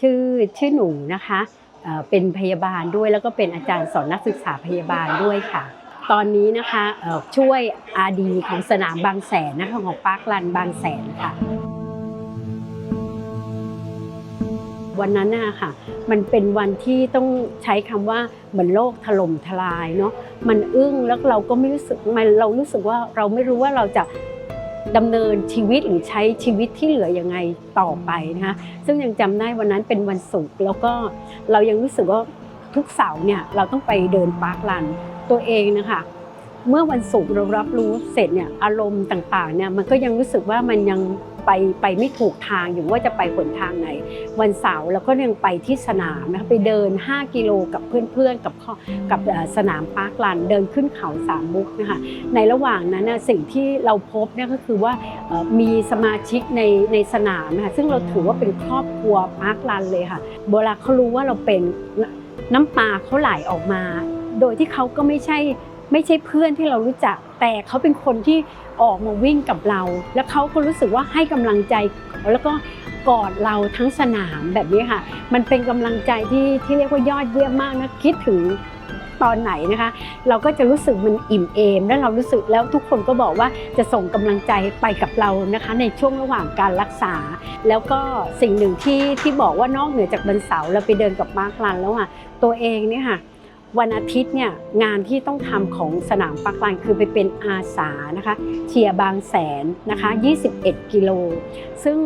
ชื่อชื่อหนูนะคะเป็นพยาบาลด้วยแล้วก็เป็นอาจารย์สอนนักศึกษาพยาบาลด้วยค่ะ ตอนนี้นะคะช่วยอาดีของสนามบางแสนนะคะของปาร์คลันบางแสนค่ะวันนั้นน่ะค่ะ มันเป็นวันที่ต้องใช้คำว่าเหมือนโลกถล่มทลายเนาะ มันอึ้งแล้วเราก็ไม่รู้สึกมันเรารู้สึกว่าเราไม่รู้ว่าเราจะ ดำเนินชีวิตหรือใช้ชีวิตที่เหลือยังไงต่อไปนะคะซึ่งยังจำได้วันนั้นเป็นวันศุกร์แล้วก็เรายังรู้สึกว่าทุกเสาร์เนี่ยเราต้องไปเดินปาร์คลันตัวเองนะคะเมื่อวันศุกร์เรารับรู้เสร็จเนี่ยอารมณ์ต่างๆเนี่ยมันก็ยังรู้สึกว่ามันยัง ไปไปไม่ถูกทางอยู่ว่าจะไปหนทางไหน วันเสาร์เราก็ยังไปที่สนามนะคะไปเดิน 5 กิโลกับเพื่อนๆ กับข้อกับสนามปาร์คลันเดินขึ้นเขาสามมุกนะคะในระหว่างนั้นสิ่งที่เราพบเนี่ยก็คือว่ามีสมาชิกในในสนามนะคะซึ่งเราถือว่าเป็นครอบครัวปาร์คลันเลยค่ะเวลาเขารู้ว่าเราเป็นน้ำตาเขาไหลออกมา โดยที่เขาก็ไม่ใช่ ไม่ใช่เพื่อนที่เรารู้จัก แต่เขาเป็นคนที่ออกมาวิ่งกับเรา แล้วเขาก็รู้สึกว่าให้กำลังใจ แล้วก็กอดเราทั้งสนามแบบนี้ค่ะ มันเป็นกำลังใจที่ที่เรียกว่ายอดเยี่ยมมากนะคิดถึงตอนไหนนะคะ เราก็จะรู้สึกมันอิ่มเอม แล้วเรารู้สึกแล้วทุกคนก็บอกว่าจะส่งกำลังใจไปกับเรานะคะ ในช่วงระหว่างการรักษา แล้วก็สิ่งหนึ่งที่ที่บอกว่านอกเหนือจากวันเสาเราไปเดินกับมาร์คลันแล้วอะตัวเองเนี่ยค่ะ วันอาทิตย์เนี่ยงานที่ต้องทำของสนามปักลันคือไปเป็นอาสานะคะ เชียร์บางแสนนะคะ 21 กิโล ซึ่ง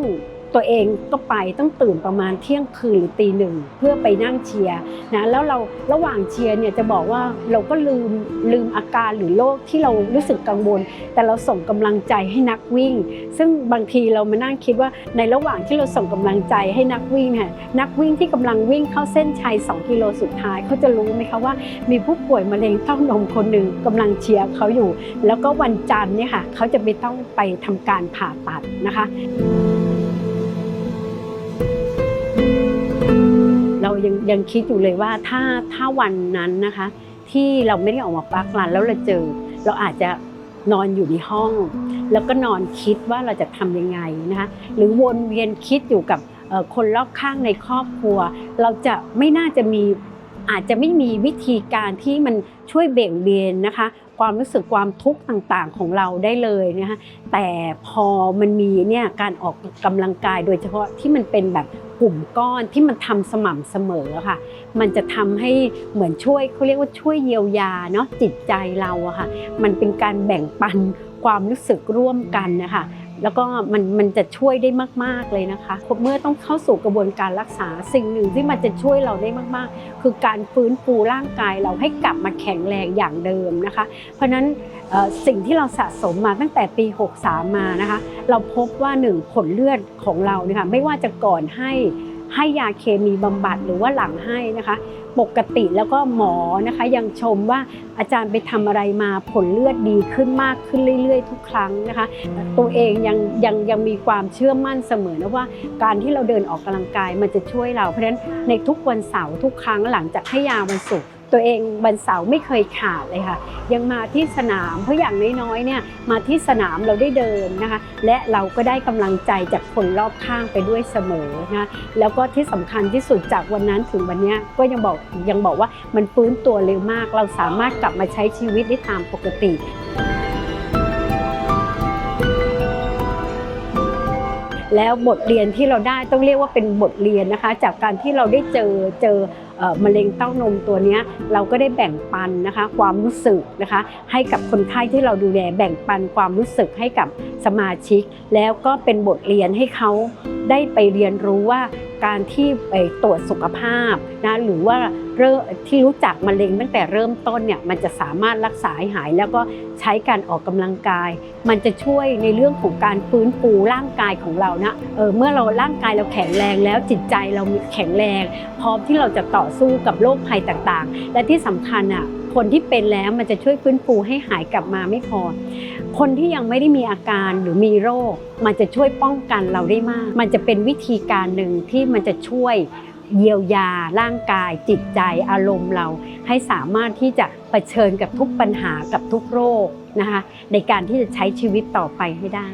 ตัวเองก็ไปต้องตื่นประมาณเที่ยงคืนหรือตีหนึ่งเพื่อไปนั่งเชียร์นะแล้วเราระหว่างเชียร์เนี่ยจะบอกว่าเราก็ลืมลืมอาการหรือโรคที่เรารู้สึกกังวล แต่เราส่งกำลังใจให้นักวิ่ง ซึ่งบางทีเรามานั่งคิดว่าในระหว่างที่เราส่งกำลังใจให้นักวิ่งเนี่ยนักวิ่งที่กำลังวิ่งเข้าเส้นชัย 2 กิโลสุดท้ายเขาจะรู้ไหมคะว่า มีผู้ป่วยมะเร็งเต้านมคนหนึ่งกำลังเชียร์เขาอยู่ แล้วก็วันจันทร์เนี่ยค่ะเขาจะไปต้องไปทำการผ่าตัดนะคะ ยังยังคิดอยู่เลยว่าถ้าถ้าวันนั้นนะคะ ที่เราไม่ได้ออกมาปักลันแล้วเราเจอ เราอาจจะนอนอยู่ในห้อง แล้วก็นอนคิดว่าเราจะทำยังไงนะคะหรือวนเวียนคิดอยู่กับคนรอบข้างในครอบครัว เราจะไม่น่าจะมี อาจจะไม่มีวิธีการที่มันช่วยเบ่งเบนนะคะ ความรู้สึกความทุกข์ต่างๆของเราได้เลยนะคะแต่พอมันมีเนี่ยการออกกำลังกายโดยเฉพาะที่มันเป็นแบบกลุ่มก้อนที่มันทำสม่ำเสมอค่ะ มันจะทำให้เหมือนช่วยเขาเรียกว่าช่วยเยียวยาเนาะจิตใจเราอะค่ะ มันเป็นการแบ่งปันความรู้สึกร่วมกันนะคะ แล้วก็มันมันจะช่วยได้มาก ๆ เลยนะคะเมื่อต้องเข้าสู่กระบวนการรักษาสิ่งหนึ่งที่มันจะช่วยเราได้มาก ๆ คือการฟื้นฟูร่างกายเราให้กลับมาแข็งแรงอย่างเดิมนะคะ เพราะฉะนั้นสิ่งที่เราสะสมมาตั้งแต่ปี 63 มานะคะ เราพบว่าหนึ่งผลเลือดของเราเนี่ยค่ะไม่ว่าจะก่อนให้ ให้ยาเคมีบำบัดหรือว่าหลังให้นะคะ ปกติแล้วก็หมอนะคะ ยังชมว่าอาจารย์ไปทำอะไรมาผลเลือดดีขึ้นมากขึ้นเรื่อย ๆ ทุกครั้งนะคะ ตัวเองยังยังยังมีความเชื่อมั่นเสมอนะว่าการที่เราเดินออกกำลังกายมันจะช่วยเราเพราะฉะนั้นในทุกวันเสาร์ทุกครั้งหลังจากให้ยาวันศุกร์ ตัวเองวันเสาร์ไม่เคยขาดเลยค่ะ ยังมาที่สนามเพราะอย่างน้อยๆเนี่ยมาที่สนามเราได้เดินนะคะ และเราก็ได้กำลังใจจากคนรอบข้างไปด้วยเสมอนะคะแล้วก็ที่สำคัญที่สุดจากวันนั้นถึงวันนี้ก็ยังบอกยังบอกว่ามันฟื้นตัวเร็วมาก เราสามารถกลับมาใช้ชีวิตได้ตามปกติ แล้วบทเรียนที่เราได้ต้องเรียกว่าเป็นบทเรียนนะคะ จากการที่เราได้เจอเจอมะเร็งเต้านมตัวนี้เราก็ได้แบ่งปันนะคะความรู้สึกนะคะให้กับคนไข้ที่เราดูแลแบ่งปันความรู้สึกให้กับสมาชิก แล้วก็เป็นบทเรียนให้เขาได้ไปเรียนรู้ว่าการที่ไปตรวจสุขภาพนะหรือว่าเริ่มที่รู้จักมะเร็งตั้งแต่เริ่มต้นเนี่ยมันจะสามารถรักษาหหายแล้วก็ใช้การออกกำลังกาย มันจะช่วยในเรื่องของการฟื้นฟูร่างกายของเรานะเออเมื่อเราร่างกายเราแข็งแรงแล้วจิตใจเราแข็งแรง พร้อมที่เราจะต่อสู้กับโรคภัยต่างๆ และที่สำคัญอะคนที่เป็นแล้วมันจะช่วยฟื้นฟูให้หายกลับมาไม่พอ คนที่ยังไม่ได้มีอาการหรือมีโรค มันจะช่วยป้องกันเราได้มาก มันจะเป็นวิธีการหนึ่งที่ที่มันจะช่วยเยียวยาร่างกายจิตใจอารมณ์เรา ให้สามารถที่จะะเผชิญกับทุกปัญหากับทุกโรคนะคะในการที่จะใช้ชีวิตต่อไปให้ได้